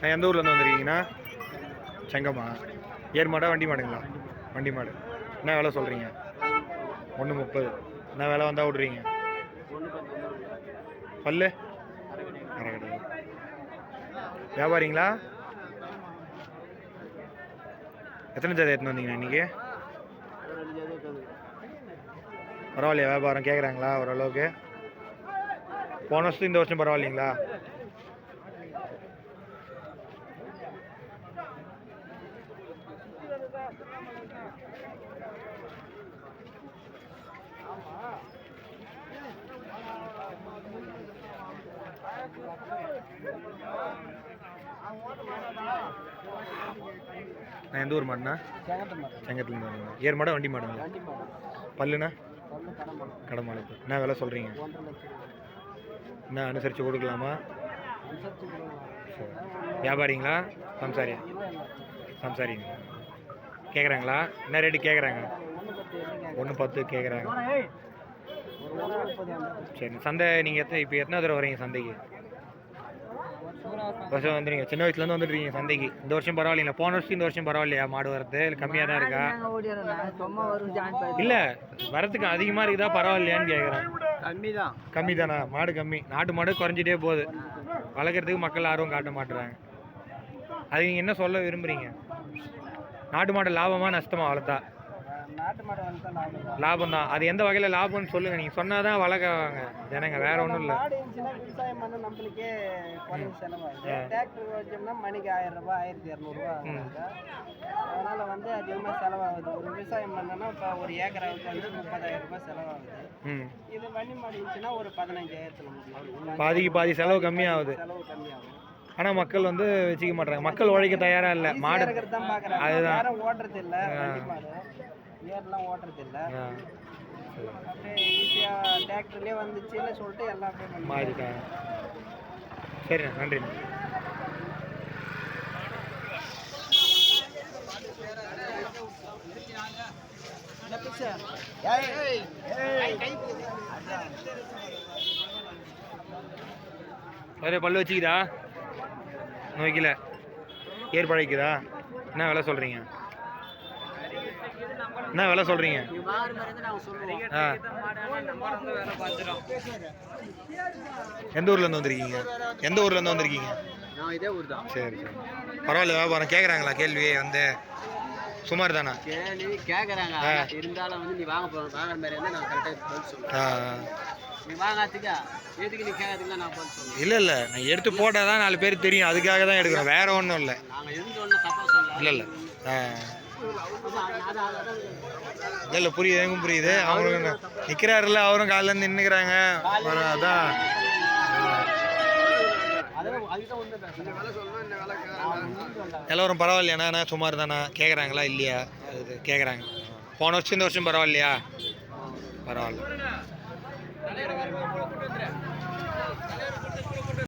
நான் எந்த ஊர்லேருந்து வந்திருக்கீங்கண்ணா செங்கம்மா ஏர் மாடா வண்டி மாடுங்களா? வண்டி மாடு. என்ன வேலை சொல்கிறீங்க ஒன்று முப்பது. என்ன வேலை வந்தால் விட்றீங்க? பல்லு? அரை வியாபாரிங்களா? எத்தனை ஜாதி எடுத்துன்னு வந்தீங்கண்ணா இன்றைக்கி பரவாயில்லையா வியாபாரம்? கேட்குறாங்களா ஓரளவுக்கு? போன வருஷத்துக்கு இந்த வருஷம் பரவாயில்லைங்களா? நான் எந்த ஊர் மாடுண்ணா? செங்கத்துலேருந்து மாடுங்க ஏர் மாடா வண்டி மாடுங்க பல்லுண்ணா? கடை என்ன விலை சொல்கிறீங்க என்ன அனுசரித்து கொடுக்கலாமா? வியாபாரிங்களா? சம்சாரியா சம்சாரிங்க. கேட்குறாங்களா என்ன ரேட்டு கேட்குறாங்க ஒன்று பத்து கேட்குறாங்க சரி சந்தை நீங்கள் எத்தனை இப்போ எத்தனை தடவை வரீங்க சந்தைக்கு? வருஷம் வந்துடுங்க சின்ன வயசுலேருந்து வந்துடுறீங்க சந்தைக்கு. இந்த வருஷம் பரவாயில்லைங்களா போன வருஷம் இந்த வருஷம் பரவாயில்லையா? மாடு வரது இல்லை கம்மியாக தான் இருக்கா? இல்லை வரத்துக்கு அதிகமாக இருக்குதா? பரவாயில்லையான்னு கேட்குறேன் கம்மி தான் கம்மி தானா? மாடு கம்மி. நாட்டு மாடு குறைஞ்சிட்டே போகுது. வளர்க்குறதுக்கு மக்கள் ஆர்வம் காட்ட மாட்டுறாங்க. அது நீங்கள் என்ன சொல்ல விரும்புகிறீங்க நாட்டு மாடு லாபமா நஷ்டமா வளர்த்தா? லாபம் தான் அது எந்த வகையில் லாபம்னு சொல்லுங்கள் நீங்கள் சொன்னால் தான் வளர்க்குவாங்க ஜனங்க. வேற ஒன்றும் இல்லை. விவசாயம் பண்ண நம்மளுக்கே குறைஞ்ச செலவாகுது டிராக்டர் வச்சோம்னா மணிக்கு ஆயிரம் ரூபாய் ஆயிரத்தி இரநூறுபா அதனால வந்து அதிகமாக செலவாகுது. ஒரு விவசாயம் பண்ணோன்னா இப்போ ஒரு ஏக்கராவுக்கு வந்து முப்பதாயிரம் ரூபாய் செலவாகுது. இது வண்டி மாடு இருந்துச்சுன்னா ஒரு பதினஞ்சாயிரத்துல முடியும். பாதிக்கு பாதி செலவு கம்மியாகுது. செலவு கம்மியாகும். ஆனால் மக்கள் வந்து வச்சுக்க மாட்டாங்க மக்கள் உழைக்க தயாராக இல்லை. மாடு அதுதான். ஓட்டுறது இல்லை ஏர்லாம் ஓட்டுறது இல்லை ஈஸியாக டிராக்டர்லேயே வந்துச்சுன்னு சொல்லிட்டு எல்லாம் மாறிட்டாங்க. சரிண்ணா. நன்றிண்ணா. வேறு பல்லு வச்சுக்குதா? இன்னும் வைக்கல ஏர் பழகிக்குதா என்ன விலை சொல்கிறீங்க என்ன விலை சொல்கிறீங்க ஆ. எந்த ஊர்லேருந்து வந்திருக்கீங்க? எந்த ஊர்லேருந்து வந்திருக்கீங்க? சரி சரி. பரவாயில்ல வியாபாரம் கேட்குறாங்களா கேள்வி வந்து. சுமார் தானா? கேள்வி கேட்குறாங்க இருந்தாலும் வந்து நீ வாங்க போகிறோம் வாங்குற மாதிரி நான் கரெக்டாக நீ வாங்காதுக்கா எதுக்கு நீ கேட்கறதுக்கு நான் சொல்லுவேன் இல்லை இல்லை. நான் எடுத்து போட்டால் தான் நாலு பேர் தெரியும். அதுக்காக தான் எடுக்கிறோம். வேற ஒன்றும் இல்லை. நாங்கள் இருந்து தப்பாக சொல்லல இல்லை இல்லை. இல்லை இல்லை. புரியுது. எனக்கும் புரியுது. அவரும் நிற்கிறாருல்ல அவரும் காலையில் நின்றுக்கிறாங்க அதான். ஒன்று எல்லோரும் பரவாயில்லையாண்ணா சுமார் தானா கேட்குறாங்களா இல்லையா? அது கேட்குறாங்க போன வருஷம் இந்த வருஷம் பரவாயில்லையா? பரவாயில்ல. தலையரங்கம் கூட கூட்டு வந்துடுறேன் தலையரங்க கூட கூட்டு